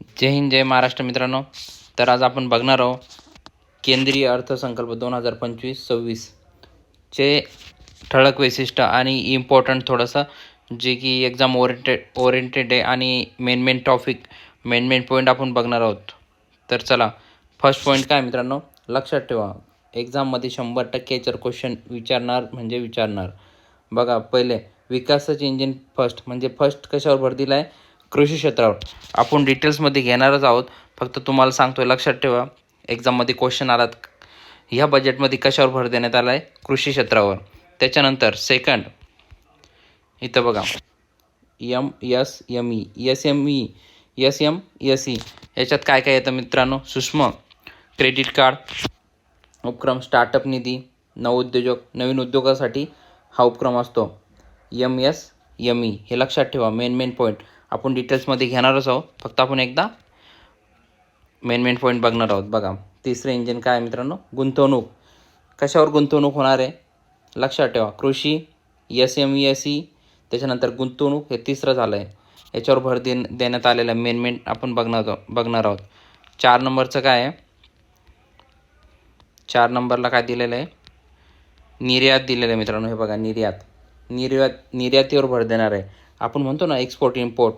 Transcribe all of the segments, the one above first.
जय हिंद जय महाराष्ट्र मित्रांनो. तर आज आपण बघणार आहोत केंद्रीय अर्थसंकल्प दोन हजार पंचवीस सव्वीसचे ठळक वैशिष्ट्य आणि इम्पॉर्टंट थोडंसं जे की एक्झाम ओरिएंटेड ओरिएंटेड आहे आणि main main topic main main point आपण बघणार आहोत. तर चला फर्स्ट पॉईंट काय मित्रांनो? लक्षात ठेवा एक्झाममध्ये शंभर टक्के जर क्वेश्चन विचारणार म्हणजे विचारणार. बघा पहिले विकासाचे इंजिन फर्स्ट म्हणजे फर्स्ट कशावर भर दिला आहे कृषी क्षेत्रावर. आपण डिटेल्समध्ये घेणारच आहोत. फक्त तुम्हाला सांगतोय लक्षात ठेवा एक्झाममध्ये क्वेश्चन आलात. ह्या बजेटमध्ये कशावर भर देण्यात आला आहे कृषी क्षेत्रावर. त्याच्यानंतर सेकंड इथं बघा. M S M E S M E S M S E याच्यात काय काय येतं मित्रांनो? सूक्ष्म क्रेडिट कार्ड उपक्रम स्टार्टअप निधी नवउद्योजक नवीन उद्योगासाठी हा उपक्रम असतो. यम एस यम ई हे लक्षात ठेवा मेन मेन पॉईंट आपण डिटेल्समध्ये घेणारच आहोत. फक्त आपण एकदा मेन मेन पॉईंट बघणार आहोत. बघा तिसरं इंजिन काय आहे मित्रांनो? गुंतवणूक. कशावर गुंतवणूक होणार आहे? लक्षात ठेवा कृषी S M E S E त्याच्यानंतर गुंतवणूक हे तिसरं झालं आहे याच्यावर भर दे देण्यात आलेलं मेन मेन आपण बघणार बघणार आहोत. चार नंबरचं काय आहे? चार नंबरला काय दिलेलं आहे? निर्यात दिलेलं आहे मित्रांनो हे बघा निर्यात. निर्यात निर्यातीवर भर देणार आहे. आपण म्हणतो ना एक्सपोर्ट इम्पोर्ट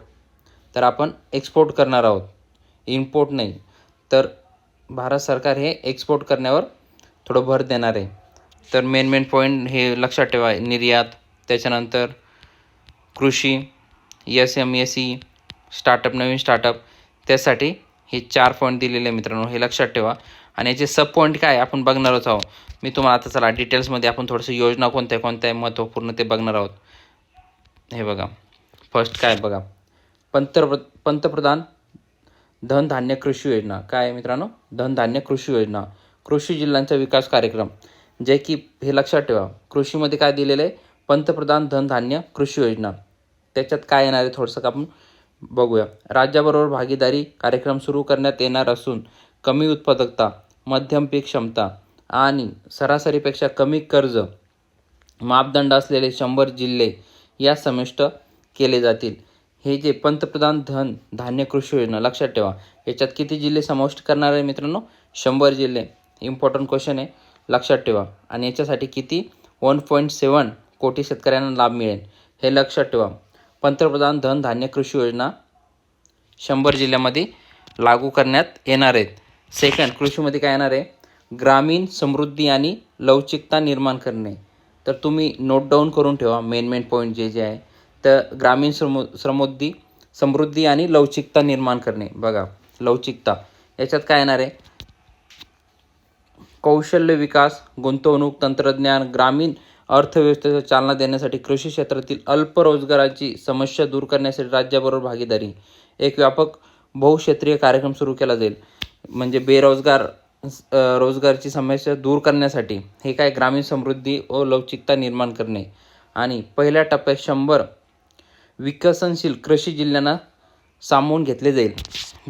तर आपण एक्सपोर्ट करणार आहोत. इम्पोर्ट नाही. तर भारत सरकार हे एक्सपोर्ट करण्यावर थोडं भर देणार आहे. तर मेन मेन पॉईंट हे लक्षात ठेवा. निर्यात त्याच्यानंतर कृषी S M S E startup नवीन स्टार्टअप त्यासाठी हे चार पॉईंट दिलेले आहे मित्रांनो हे लक्षात ठेवा. आणि याचे सब पॉईंट काय आपण बघणारच आहोत? मी तुम्हाला आता चला डिटेल्समध्ये आपण थोडंसं योजना कोणत्या कोणत्या महत्त्वपूर्ण ते बघणार आहोत. हे बघा. फर्स्ट काय बघा. पंतप्र पंतप्रधान धनधान्य कृषी योजना. काय आहे मित्रांनो? धनधान्य कृषी योजना. कृषी जिल्ह्यांचा विकास कार्यक्रम. जे की हे लक्षात ठेवा. कृषीमध्ये काय दिलेलं आहे? पंतप्रधान धनधान्य कृषी योजना. त्याच्यात काय येणार आहे थोडंसं का आपण बघूया. राज्याबरोबर भागीदारी कार्यक्रम सुरू करण्यात येणार असून कमी उत्पादकता मध्यम पीक क्षमता आणि सरासरीपेक्षा कमी कर्ज मापदंड असलेले शंभर जिल्हे या समिष्ट केले जातील. हे जे पंतप्रधान धन धान्य कृषी योजना लक्षात ठेवा. याच्यात किती जिल्हे समाविष्ट करणार आहे मित्रांनो? शंभर जिल्हे. इम्पॉर्टंट क्वेश्चन आहे. लक्षात ठेवा. आणि याच्यासाठी किती? वन पॉईंट सेवन कोटी शेतकऱ्यांना लाभ मिळेल. हे लक्षात ठेवा. पंतप्रधान धन धान्य कृषी योजना शंभर जिल्ह्यामध्ये लागू करण्यात येणार आहेत. सेकंड कृषीमध्ये काय येणार आहे? ग्रामीण समृद्धी आणि लवचिकता निर्माण करणे. तर तुम्ही नोट डाऊन करून ठेवा. मेन मेन पॉईंट जे जे आहे. तर ग्रामीण श्रमो समृद्धी समृद्धी आणि लवचिकता निर्माण करणे. बघा लवचिकता. याच्यात काय येणार आहे? कौशल्य विकास गुंतवणूक तंत्रज्ञान ग्रामीण अर्थव्यवस्थेला चालना देण्यासाठी कृषी क्षेत्रातील अल्प रोजगाराची समस्या दूर करण्यासाठी राज्याबरोबर भागीदारी. एक व्यापक बहुक्षेत्रीय कार्यक्रम सुरू केला जाईल. म्हणजे बेरोजगार रोजगारची समस्या दूर करण्यासाठी हे काय? ग्रामीण समृद्धी व लवचिकता निर्माण करणे. आणि पहिल्या टप्प्यात शंभर विकसनशील कृषी जिल्ह्यांना सामावून घेतले जाईल.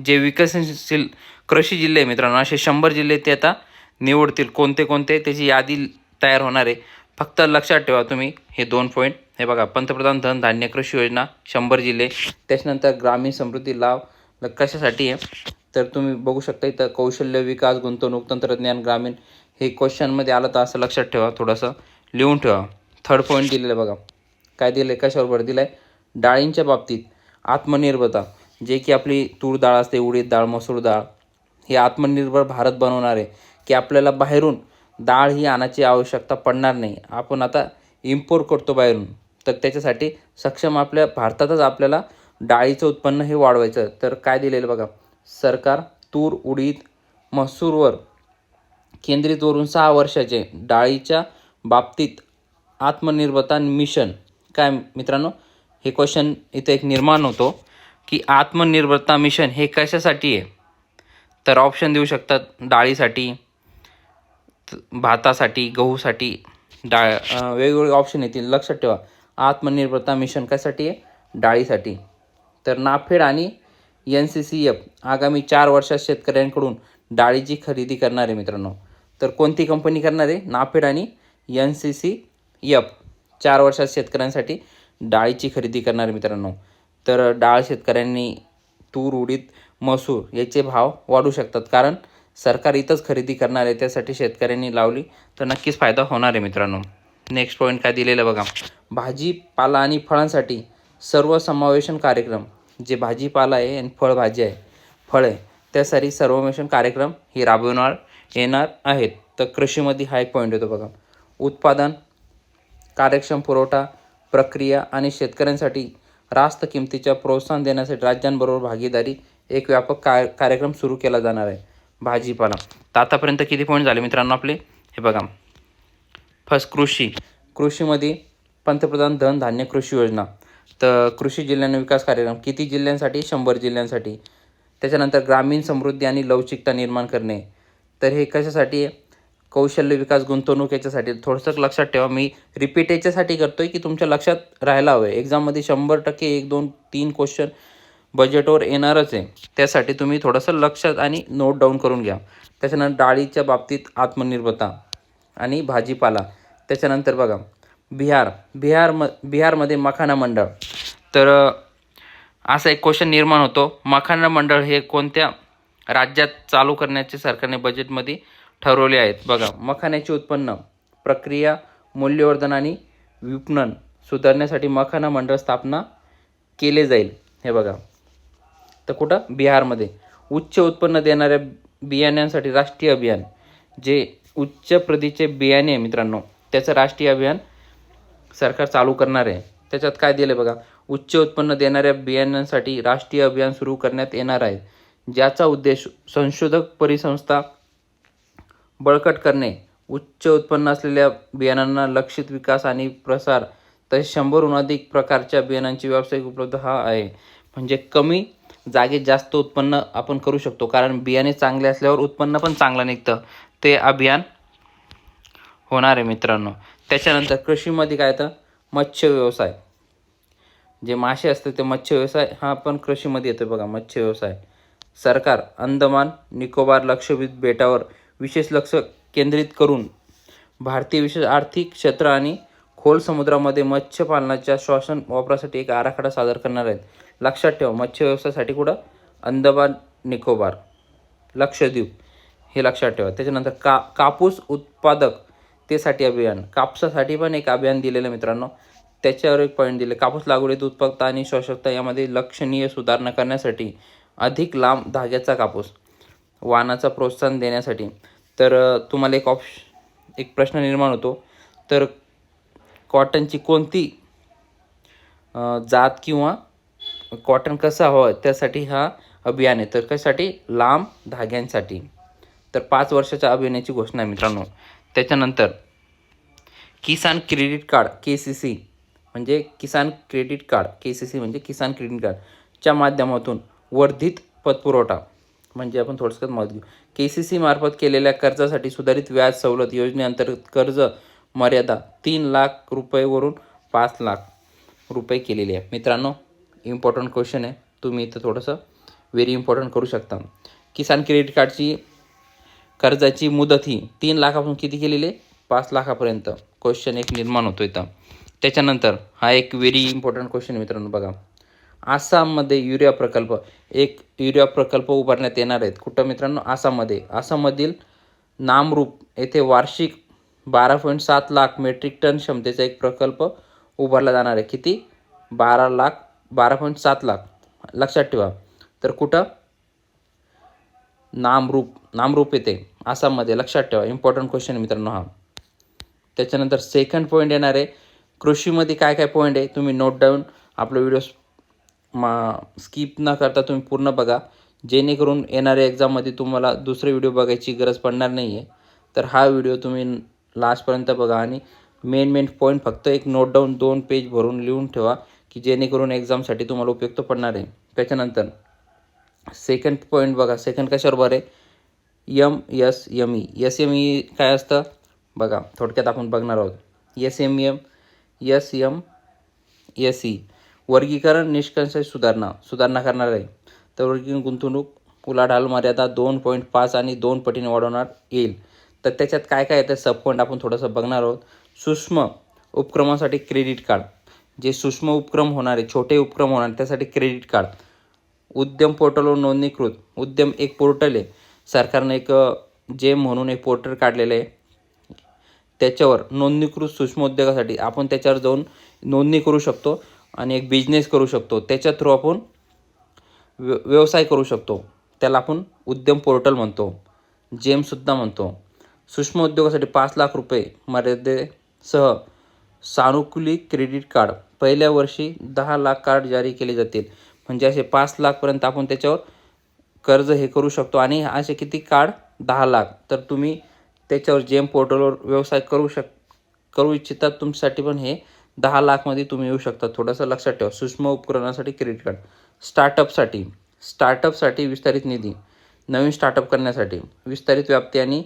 जे विकसनशील कृषी जिल्हे मित्रांनो असे शंभर जिल्हे ते आता निवडतील. कोणते कोणते? त्याची यादी तयार होणार आहे. फक्त लक्षात ठेवा तुम्ही हे दोन पॉईंट हे बघा पंतप्रधान धन धान्य कृषी योजना शंभर जिल्हे. त्याच्यानंतर ग्रामीण समृद्धी लाभ ल- कशासाठी आहे? तर तुम्ही बघू शकता इथं कौशल्य विकास गुंतवणूक तंत्रज्ञान ग्रामीण हे क्वेश्चनमध्ये आलं तर असं लक्षात ठेवा थोडंसं लिहून ठेवा. थर्ड पॉईंट दिलेलं आहे बघा. काय दिलं आहे कशावर भर दिलं आहे डाळींच्या बाबतीत आत्मनिर्भरता जे की आपली तूर डाळ असते उडीद डाळ मसूर डाळ हे आत्मनिर्भर भारत बनवणार आहे की आपल्याला बाहेरून डाळ ही आणायची आवश्यकता पडणार नाही. आपण आता इम्पोर्ट करतो बाहेरून. तर त्याच्यासाठी सक्षम आपल्या भारतातच आपल्याला डाळीचं उत्पन्न हे वाढवायचं. तर काय दिलेलं बघा सरकार तूर उडीद मसूरवर केंद्रित वरून सहा वर्षाचे डाळीच्या बाबतीत आत्मनिर्भरता मिशन. काय मित्रांनो हे क्वेश्चन इथे एक निर्माण होतो की आत्मनिर्भरता मिशन हे कशासाठी आहे? तर ऑप्शन देऊ शकतात डाळीसाठी भातासाठी गहूसाठी. डाळ वेगवेगळे ऑप्शन येतील. लक्षात ठेवा. आत्मनिर्भरता मिशन कशासाठी आहे? डाळीसाठी. तर नाफेड आणि एन सी सी एफ आगामी चार वर्षात शेतकऱ्यांकडून डाळीची खरेदी करणार आहे मित्रांनो. तर कोणती कंपनी करणार आहे? नाफेड आणि एन सी सी एफ चार वर्षात शेतकऱ्यांसाठी डाळीची खरेदी करणार मित्रांनो. तर डाळ शेतकऱ्यांनी तूर उडीद मसूर याचे भाव वाढू शकतात. कारण सरकार इथंच खरेदी करणार आहे त्यासाठी शेतकऱ्यांनी लावली. तर नक्कीच फायदा होणार आहे मित्रांनो. नेक्स्ट पॉईंट काय दिलेलं बघा. भाजीपाला आणि फळांसाठी सर्वसमावेशन कार्यक्रम. जे भाजीपाला आहे आणि फळभाजी आहे फळ आहे त्यासाठी सर्वमेशन कार्यक्रम ही राबवणार येणार आहेत. तर कृषीमध्ये हा एक पॉईंट येतो बघा. उत्पादन कार्यक्षम पुरवठा प्रक्रिया आणि शेतकऱ्यांसाठी रास्त किमतीच्या प्रोत्साहन देण्यासाठी राज्यांबरोबर भागीदारी एक व्यापक काय कार्यक्रम सुरू केला जाणार आहे. भाजीपाला. तर आतापर्यंत किती पॉईंट झाले मित्रांनो आपले? हे बघा. फर्स्ट कृषी. कृषीमध्ये पंतप्रधान धन धान्य कृषी योजना. तर कृषी जिल्ह्यांना विकास कार्यक्रम. किती जिल्ह्यांसाठी? शंभर जिल्ह्यांसाठी. त्याच्यानंतर ग्रामीण समृद्धी आणि लवचिकता निर्माण करणे. तर हे कशासाठी आहे? कौशल्य विकास गुंतवणूक याच्यासाठी थोडंसं लक्षात ठेवा. मी रिपीट याच्यासाठी करतो आहे की तुमच्या लक्षात राहायला हवं आहे एक्झाममध्ये शंभर टक्के एक दोन तीन क्वेश्चन बजेटवर येणारच आहे. त्यासाठी तुम्ही थोडंसं लक्षात आणि नोट डाऊन करून घ्या. त्याच्यानंतर डाळीच्या बाबतीत आत्मनिर्भरता आणि भाजीपाला. त्याच्यानंतर बघा बिहार. बिहार म बिहारमध्ये मखाना मंडळ. तर असा एक क्वेश्चन निर्माण होतो. मखाना मंडळ हे कोणत्या राज्यात चालू करण्याचे सरकारने बजेटमध्ये ठरवले आहेत. बघा मखाण्याचे उत्पन्न प्रक्रिया मूल्यवर्धन आणि विपणन सुधारण्यासाठी मखाना मंडळ स्थापना केले जाईल. हे बघा. तर कुठं? बिहारमध्ये. उच्च उत्पन्न देणाऱ्या बियाण्यांसाठी राष्ट्रीय अभियान जे उच्च प्रतीचे बियाणे आहे मित्रांनो त्याचं राष्ट्रीय अभियान सरकार चालू करणार आहे. त्याच्यात काय दिलं बघा? उच्च उत्पन्न देणाऱ्या बियाण्यांसाठी राष्ट्रीय अभियान सुरू करण्यात येणार आहे. ज्याचा उद्देश संशोधक परिसंस्था बळकट करणे उच्च उत्पन्न असलेल्या बियाणांना लक्षित विकास आणि प्रसार तसेच शंभरहून अधिक प्रकारच्या बियाणांची व्यावसायिक उपलब्ध हा आहे. म्हणजे कमी जागेत जास्त उत्पन्न आपण करू शकतो कारण बियाणे चांगले असल्यावर उत्पन्न पण चांगलं निघतं. ते अभियान होणार आहे मित्रांनो. त्याच्यानंतर कृषीमध्ये काय तर मत्स्य व्यवसाय. जे मासे असतात ते मत्स्य व्यवसाय हा पण कृषीमध्ये येतो बघा मत्स्य व्यवसाय. सरकार अंदमान निकोबार लक्षद्वीप बेटावर विशेष लक्ष केंद्रित करून भारतीय विशेष आर्थिक क्षेत्र आणि खोल समुद्रामध्ये मत्स्यपालनाच्या श्वासन वापरासाठी एक आराखडा सादर करणार आहेत. लक्षात ठेवा मत्स्य व्यवसायासाठी कुठं? अंदमान निकोबार. लक्षद्वीप हे लक्षात ठेवा. त्याच्यानंतर का कापूस उत्पादक तेसाठी अभियान. कापसासाठी पण एक अभियान दिलेलं मित्रांनो. त्याच्यावर एक पॉईंट दिले कापूस लागवडीत उत्पादकता आणि शोषकता यामध्ये लक्षणीय सुधारणा करण्यासाठी अधिक लांब धाग्याचा कापूस. वाहनाचा प्रोत्साहन देण्यासाठी. तर तुम्हाला एक ऑप्श एक प्रश्न निर्माण होतो. तर कॉटनची कोणती जात किंवा कॉटन कसा हवं त्यासाठी हा अभियान आहे. तर कशासाठी? लांब धाग्यांसाठी. तर पाच वर्षाच्या अभियानाची घोषणा मित्रांनो. त्याच्यानंतर Kisan credit card K C C म्हणजे Kisan credit card K C C म्हणजे किसान क्रेडिट कार्डच्या माध्यमातून वर्धित पतपुरवठा. म्हणजे आपण थोडक्यात मत घेऊ. के सी सी मार्फत केलेल्या कर्जासाठी सुधारित व्याज सवलत योजनेअंतर्गत कर्ज मर्यादा तीन लाख रुपयेवरून पाच लाख रुपये केलेली आहे. मित्रांनो इम्पॉर्टंट क्वेश्चन आहे. तुम्ही इथं थोडंसं व्हेरी इम्पॉर्टंट करू शकता. किसान क्रेडिट कार्डची कर्जाची मुदत ही तीन लाखापासून किती केलेली आहे? पाच लाखापर्यंत. क्वेश्चन एक निर्माण होतो इथं. त्याच्यानंतर हा एक व्हेरी इम्पॉर्टंट क्वेश्चन मित्रांनो बघा. आसाममध्ये युरिया प्रकल्प एक युरिया प्रकल्प उभारण्यात येणार आहेत. कुठं मित्रांनो? आसाममध्ये. आसाममधील नामरूप येथे वार्षिक बारा पॉईंट सात लाख मेट्रिक टन क्षमतेचा एक प्रकल्प उभारला जाणार आहे. किती? बारा लाख बारा पॉईंट सात लाख. लक्षात ठेवा. तर कुठं? नामरूप नामरूप येते आसाममध्ये. लक्षात ठेवा. इम्पॉर्टंट क्वेश्चन मित्रांनो हा. त्याच्यानंतर सेकंड पॉईंट येणार आहे. कृषीमध्ये काय काय पॉईंट आहे? तुम्ही नोट डाऊन आपलं व्हिडिओ मा स्किप न करता तुम्ही पूर्ण बघा. जेणेकरून येणाऱ्या एक्झाममध्ये तुम्हाला दुसरे व्हिडिओ बघायची गरज पडणार नाही आहे तर हा व्हिडिओ तुम्ही लास्टपर्यंत बघा आणि मेन मेन पॉईंट फक्त एक नोट डाऊन दोन पेज भरून लिहून ठेवा की जेणेकरून एक्झामसाठी तुम्हाला उपयुक्त पडणार आहे. त्याच्यानंतर सेकंड पॉईंट बघा. सेकंड कशावर बरं आहे? M S M E S M E काय असतं? बघा थोडक्यात आपण बघणार आहोत. S M M S M S E वर्गीकरण निष्कर्ष सुधारणा. सुधारणा करणार आहे. तर वर्गीकरण गुंतवणूक उलाढाल मर्यादा दोन पॉईंट पाच आणि दोन पटीने वाढवणार येईल. तर त्याच्यात काय काय येतं सब पॉईंट आपण थोडंसं बघणार आहोत. सूक्ष्म उपक्रमासाठी क्रेडिट कार्ड जे सूक्ष्म उपक्रम होणार आहे छोटे उपक्रम होणार त्यासाठी क्रेडिट कार्ड उद्यम पोर्टलवर नोंदणीकृत. उद्यम एक पोर्टल आहे. सरकारने एक जेम म्हणून एक पोर्टल काढलेलं आहे. त्याच्यावर नोंदणीकृत सूक्ष्म उद्योगासाठी आपण त्याच्यावर जाऊन नोंदणी करू शकतो. आणि एक बिझनेस करू शकतो. त्याच्या थ्रू आपण व्य व्यवसाय करू शकतो. त्याला आपण उद्यम पोर्टल म्हणतो. जेमसुद्धा म्हणतो. सूक्ष्म उद्योगासाठी पाच लाख रुपये मर्यादेसह सानुकूलित क्रेडिट कार्ड पहिल्या वर्षी दहा लाख कार्ड जारी केले जातील. म्हणजे असे पाच लाखपर्यंत आपण त्याच्यावर कर्ज हे करू शकतो. आणि असे किती कार्ड दहा लाख. तर तुम्ही त्याच्यावर जेम पोर्टलवर व्यवसाय करू शक करू इच्छितात तुमच्यासाठी पण हे दहा लाखमध्ये तुम्ही येऊ शकता. थोडंसं लक्षात ठेवा. सूक्ष्म उपकरणासाठी क्रेडिट कार्ड स्टार्टअपसाठी स्टार्टअपसाठी विस्तारित निधी. नवीन स्टार्टअप करण्यासाठी. विस्तारित व्याप्ती आणि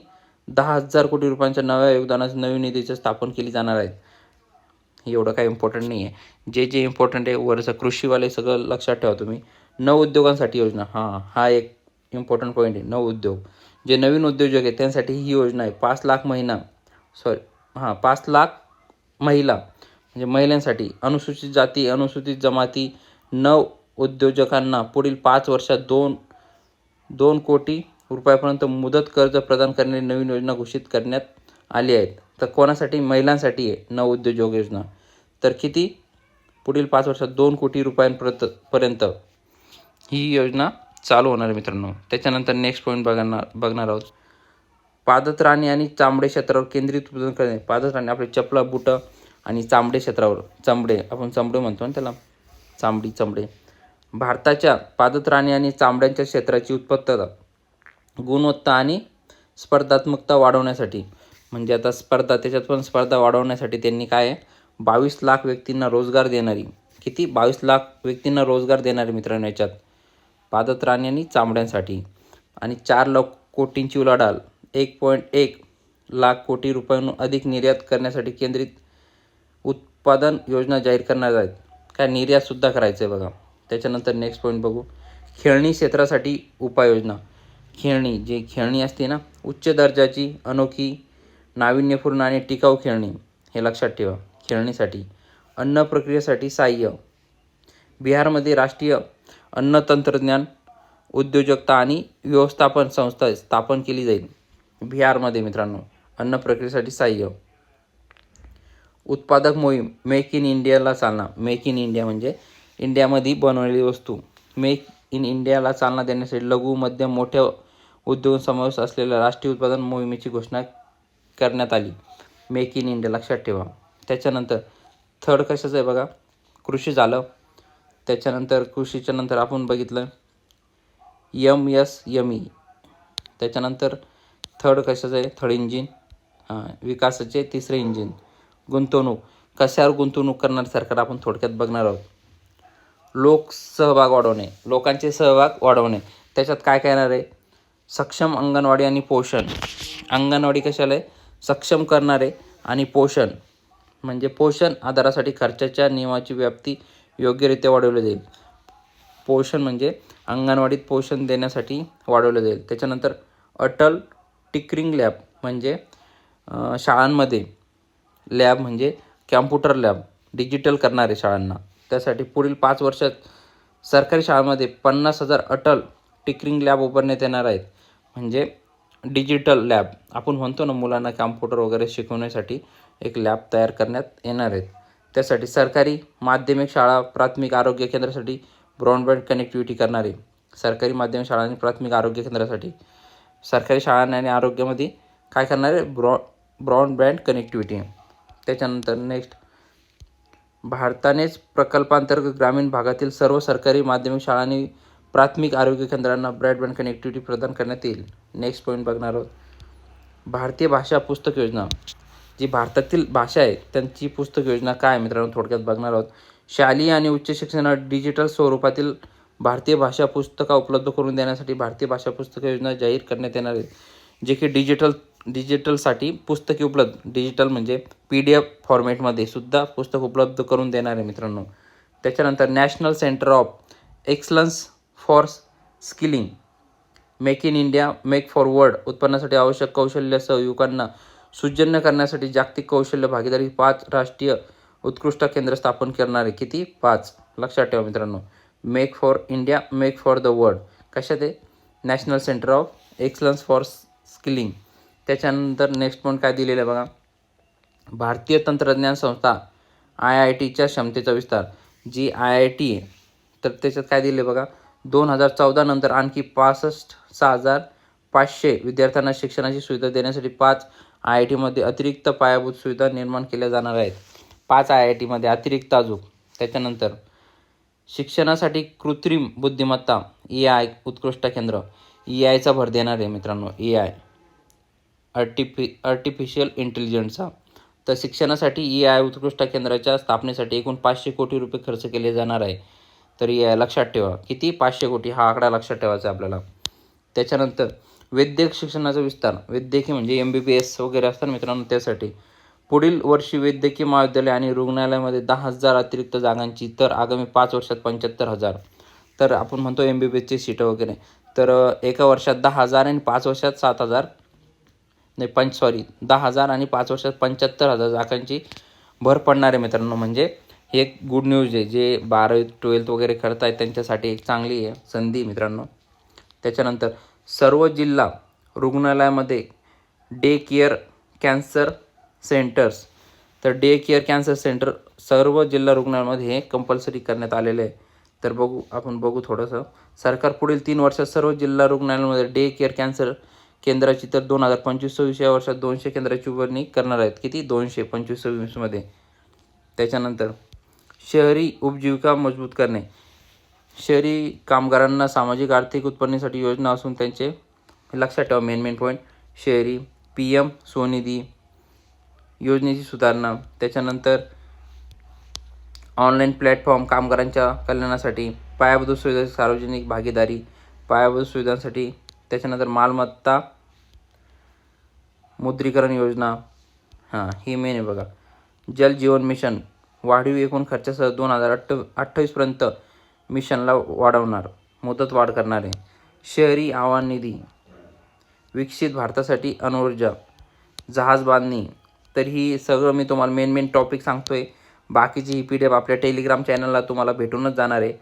दहा हजार कोटी रुपयांच्या नव्या योगदानाची नवीन निधीचे स्थापन केली जाणार आहेत. एवढं काही इम्पॉर्टंट नाही आहे जे जे इम्पॉर्टंट आहे वरचं कृषीवाले सगळं लक्षात ठेवा तुम्ही. नवउद्योगांसाठी योजना. हां हा एक इम्पॉर्टंट पॉईंट आहे. नवउद्योग जे नवीन उद्योजक आहेत त्यांसाठी ही योजना आहे. पाच लाख महिना. सॉरी हां पाच लाख महिला. म्हणजे महिलांसाठी अनुसूचित जाती अनुसूचित जमाती नव उद्योजकांना पुढील पाच वर्षात दोन दोन कोटी रुपयापर्यंत मुदत कर्ज प्रदान करणारी नवीन योजना घोषित करण्यात आली आहेत. तर कोणासाठी? महिलांसाठी आहे. नवउद्योजक योजना. तर किती? पुढील पाच वर्षात दोन कोटी रुपयांपर्यंत पर्यंत ही योजना चालू होणार आहे मित्रांनो. त्याच्यानंतर नेक्स्ट पॉईंट बघणार बघणार आहोत. पादत्राणी आणि चामडे क्षेत्रावर केंद्रित उत्पादन करणे. पादत्राणी आपले चपला बुटं आणि चामडे क्षेत्रावर चमडे आपण चमडे म्हणतो ना त्याला चामडी चमडे. भारताच्या पादत्राणी आणि चामड्यांच्या क्षेत्राची उत्पत्तता गुणवत्ता आणि स्पर्धात्मकता वाढवण्यासाठी म्हणजे आता स्पर्धा त्याच्यात पण स्पर्धा वाढवण्यासाठी त्यांनी काय आहे? बावीस लाख व्यक्तींना रोजगार देणारी किती? बावीस लाख व्यक्तींना रोजगार देणारी मित्रांनो याच्यात पादत्राणी आणि चामड्यांसाठी. आणि चार लाख कोटींची उलाढाल एक पॉईंट एक लाख कोटी रुपयांहून अधिक निर्यात करण्यासाठी केंद्रित उत्पादन योजना जाहीर करणार आहेत. काय निर्यातसुद्धा करायचं आहे बघा. त्याच्यानंतर नेक्स्ट पॉईंट बघू. खेळणी क्षेत्रासाठी उपाययोजना. खेळणी जे खेळणी असते ना उच्च दर्जाची अनोखी नाविन्यपूर्ण आणि टिकाऊ खेळणी हे लक्षात ठेवा. खेळणीसाठी अन्न प्रक्रियेसाठी सहाय्य. बिहारमध्ये राष्ट्रीय अन्न तंत्रज्ञान उद्योजकता आणि व्यवस्थापन संस्था स्थापन केली जाईल. बिहारमध्ये मित्रांनो अन्न प्रक्रियेसाठी सहाय्य. उत्पादक मोहीम मेक इन इंडियाला चालना. मेक इन इंडिया म्हणजे इंडियामध्ये बनवलेली वस्तू. मेक इन इंडियाला चालना देण्यासाठी लघु मध्यम मोठ्या उद्योग समावेश असलेल्या राष्ट्रीय उत्पादन मोहिमेची घोषणा करण्यात आली. मेक इन इंडिया लक्षात ठेवा. त्याच्यानंतर थर्ड कशाचं आहे बघा? कृषी झालं. त्याच्यानंतर कृषीच्या नंतर आपण बघितलं यम एस यम ई त्याच्यानंतर थर्ड कशाचं आहे? थर्ड इंजिन हां विकासाचे तिसरे इंजिन गुंतवणूक कशावर गुंतवणूक करणार सरकार आपण थोडक्यात बघणार आहोत. लोक सहभाग वाढवणे लोकांचे सहभाग वाढवणे त्याच्यात काय काय येणार आहे? सक्षम अंगणवाडी आणि पोषण. अंगणवाडी कशाला आहे? सक्षम करणारे आणि पोषण. म्हणजे पोषण आधारासाठी खर्चाच्या नियमाची व्याप्ती योग्यरित्या वाढवली जाईल. पोषण म्हणजे अंगणवाडीत पोषण देण्यासाठी वाढवलं जाईल. त्याच्यानंतर अटल टिकरिंग लॅब म्हणजे शाळांमध्ये लॅब म्हणजे कॅम्प्युटर लॅब डिजिटल करणारे शाळांना. त्यासाठी पुढील पाच वर्षात सरकारी शाळांमध्ये पन्नास हजार अटल टिकरिंग लॅब उभारण्यात येणार आहेत. म्हणजे डिजिटल लॅब. आपण म्हणतो ना मुलांना कॅम्प्युटर वगैरे शिकवण्यासाठी एक लॅब तयार करण्यात येणार आहेत. त्यासाठी सरकारी माध्यमिक शाळा प्राथमिक आरोग्य केंद्रासाठी ब्रॉडबँड कनेक्टिव्हिटी करणारे सरकारी माध्यमिक शाळा आणि प्राथमिक आरोग्य केंद्रासाठी सरकारी शाळांना आणि आरोग्यामध्ये काय करणारे? ब्रॉ ब्रॉडबँड कनेक्टिव्हिटी. त्याच्यानंतर नेक्स्ट भारतानेच प्रकल्पांतर्गत ग्रामीण भागातील सर्व सरकारी माध्यमिक शाळांनी प्राथमिक आरोग्य केंद्रांना ब्रॉडबँड कनेक्टिव्हिटी प्रदान करण्यात येईल. नेक्स्ट पॉईंट बघणार आहोत. भारतीय भाषा पुस्तक योजना जी भारतातील भाषा आहे त्यांची पुस्तक योजना काय मित्रांनो थोडक्यात बघणार आहोत. शालेय आणि उच्च शिक्षणात डिजिटल स्वरूपातील भारतीय भाषा पुस्तका उपलब्ध करून देण्यासाठी भारतीय भाषा पुस्तक योजना जाहीर करण्यात येणार आहे जे की डिजिटल डिजिटलसाठी पुस्तके उपलब्ध. डिजिटल म्हणजे पी डी एफ फॉर्मॅटमध्ये सुद्धा पुस्तक उपलब्ध करून देणार आहे मित्रांनो. त्याच्यानंतर national centre of excellence for skilling make in India make for उत्पन्नासाठी आवश्यक कौशल्यासह युवकांना सुजन्य करण्यासाठी जागतिक कौशल्य भागीदारी पाच राष्ट्रीय उत्कृष्ट केंद्र स्थापन करणारे किती? पाच. लक्षात ठेवा मित्रांनो. Make for India make for the world कशात आहे? National centre of excellence for skilling त्याच्यानंतर नेक्स्ट पॉईंट काय दिलेलं आहे बघा. भारतीय तंत्रज्ञान संस्था आय आय टीच्या क्षमतेचा विस्तार. जी आय आय टी आहे तर त्याच्यात काय दिले बघा? दोन हजार चौदा नंतर आणखी पासष्ट सहा हजार पाचशे विद्यार्थ्यांना शिक्षणाची सुविधा देण्यासाठी पाच आय आय टीमध्ये अतिरिक्त पायाभूत सुविधा निर्माण केल्या जाणार आहेत. पाच आय आय टीमध्ये अतिरिक्त अजून. त्याच्यानंतर शिक्षणासाठी कृत्रिम बुद्धिमत्ता ए आय उत्कृष्ट केंद्र. ए आयचा भर देणार आहे मित्रांनो ए आय. आर्टिफि आर्टिफिशियल इंटेलिजन्सचा तर शिक्षणासाठी ई आय उत्कृष्ट केंद्राच्या स्थापनेसाठी एकूण पाचशे कोटी रुपये खर्च केले जाणार आहे. तर ए आय लक्षात ठेवा. किती? पाचशे कोटी. हा आकडा लक्षात ठेवायचा आपल्याला. त्याच्यानंतर वैद्यक शिक्षणाचा विस्तार. वैद्यकीय म्हणजे एम बी बी एस वगैरे असतात मित्रांनो त्यासाठी. पुढील वर्षी वैद्यकीय महाविद्यालय आणि रुग्णालयामध्ये दहा हजार अतिरिक्त जागांची तर आगामी पाच वर्षात पंच्याहत्तर हजार. तर आपण म्हणतो एम बी बी एसची सीटं वगैरे. तर एका वर्षात दहा हजार आणि पाच वर्षात सात हजार. नाही पंच सॉरी दहा हजार आणि पाच वर्षात पंच्याहत्तर हजार जागांची भर पडणार आहे मित्रांनो. म्हणजे हे एक गुड न्यूज आहे जे बारावी ट्वेल्थ वगैरे करत आहेत त्यांच्यासाठी एक चांगली आहे संधी मित्रांनो. त्याच्यानंतर सर्व जिल्हा रुग्णालयामध्ये डे केअर कॅन्सर सेंटर्स तर डे केअर कॅन्सर सेंटर सर्व जिल्हा रुग्णालयामध्ये हे कंपल्सरी करण्यात आलेले आहे. तर बघू आपण बघू थोडंसं. सरकार पुढील तीन वर्षात सर्व जिल्हा रुग्णालयामध्ये डे केअर कॅन्सर केंद्राची तर दोन हजार पंचवीस सव्वीस या वर्षात दोनशे केंद्राची उभारणी करणार आहेत. किती? दोनशे पंचवीस सव्वीसमध्ये त्याच्यानंतर शहरी उपजीविका मजबूत करणे. शहरी कामगारांना सामाजिक आर्थिक उत्पन्नासाठी योजना असून त्यांचे लक्षात ठेवा मेन मेन पॉईंट शहरी पी एम स्वनिधी योजनेची सुधारणा. त्याच्यानंतर ऑनलाईन प्लॅटफॉर्म कामगारांच्या कल्याणासाठी पायाभूत सुविधा सार्वजनिक भागीदारी. पायाभूत सुविधांसाठी त्याच्यानंतर मालमत्ता मुद्रीकरण योजना. हां ही मेन आहे बघा. जल जीवन मिशन. वाढीव एकूण खर्चासह दोन हजार अठ्ठ अठ्ठावीसपर्यंत मिशनला वाढवणार. मुदत वाढ करणार. आहे शहरी आवाहन निधी. विकसित भारतासाठी अणुऊर्जा जहाज बांधणी. तर ही सगळं मी तुम्हाला मेन मेन टॉपिक सांगतो आहे बाकीची ही पी डी एफ आपल्या टेलिग्राम चॅनलला तुम्हाला भेटूनच जाणार आहे.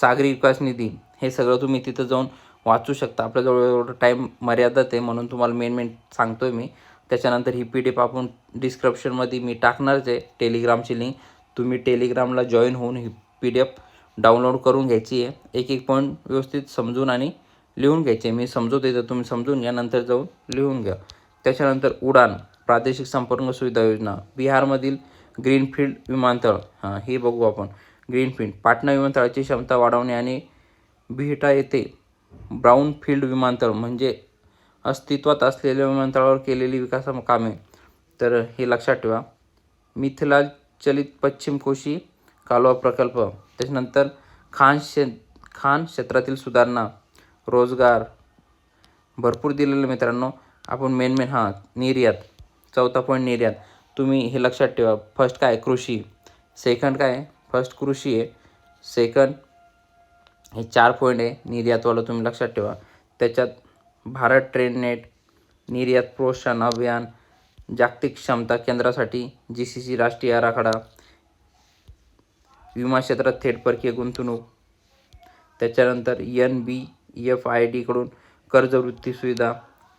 सागरी विकास निधी. हे सगळं तुम्ही तिथं जाऊन वाचू शकता. आपल्याजवळ एवढं टाईम मर्यादित आहे म्हणून तुम्हाला मेन मेन सांगतो आहे मी. त्याच्यानंतर ही पी डी एफ आपण डिस्क्रिप्शनमध्ये मी टाकणारच आहे. टेलिग्रामची लिंक तुम्ही टेलिग्रामला जॉईन होऊन ही पी डी एफ डाउनलोड करून घ्यायची आहे. एक एक पॉईंट व्यवस्थित समजून आणि लिहून घ्यायचे मी समजवते तर तुम्ही समजून घ्या. नंतर जाऊन लिहून घ्या. त्याच्यानंतर उडान प्रादेशिक संपर्क सुविधा योजना. बिहारमधील ग्रीनफील्ड विमानतळ. हां हे बघू आपण. ग्रीनफील्ड पाटणा विमानतळाची क्षमता वाढवणे आणि बिहटा येथे ब्राऊन फील्ड विमानतळ म्हणजे अस्तित्वात असलेल्या विमानतळावर केलेली विकास कामे तर हे लक्षात ठेवा. मिथिला चलित पश्चिम कोशी कालवा प्रकल्प. त्याच्यानंतर खान क्षे खान क्षेत्रातील सुधारणा रोजगार. भरपूर दिलेले मित्रांनो. आपण मेन मेन हां निर्यात. चौथा पॉईंट निर्यात. तुम्ही हे लक्षात ठेवा. फर्स्ट काय? कृषी. सेकंड काय? फर्स्ट कृषी आहे. सेकंड हे चार पॉईंट आहे. निर्यातवालं तुम्ही लक्षात ठेवा. त्याच्यात भारत ट्रेड नेट निर्यात प्रोत्साहन अभियान जागतिक क्षमता केंद्रासाठी जी सी सी राष्ट्रीय आराखडा विमा क्षेत्रात थेट परकीय गुंतवणूक. त्याच्यानंतर एन बी एफ आय डीकडून कर्जवृत्ती सुविधा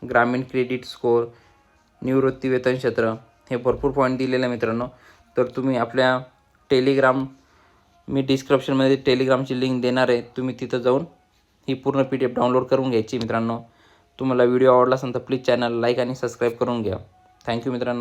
ग्रामीण क्रेडिट स्कोअर निवृत्ती वेतन क्षेत्र. हे भरपूर पॉईंट दिलेले मित्रांनो. तर तुम्ही आपल्या टेलिग्राम मी डिस्क्रिप्शनमध्ये टेलिग्रामची लिंक देणार आहे. तुम्ही तिथं जाऊन ही पूर्ण पी डी एफ डाउनलोड करून घ्यायची मित्रांनो. तुम्हाला व्हिडिओ आवडला असेल तर प्लीज चॅनल लाईक आणि सबस्क्राईब करून घ्या. थँक्यू मित्रांनो.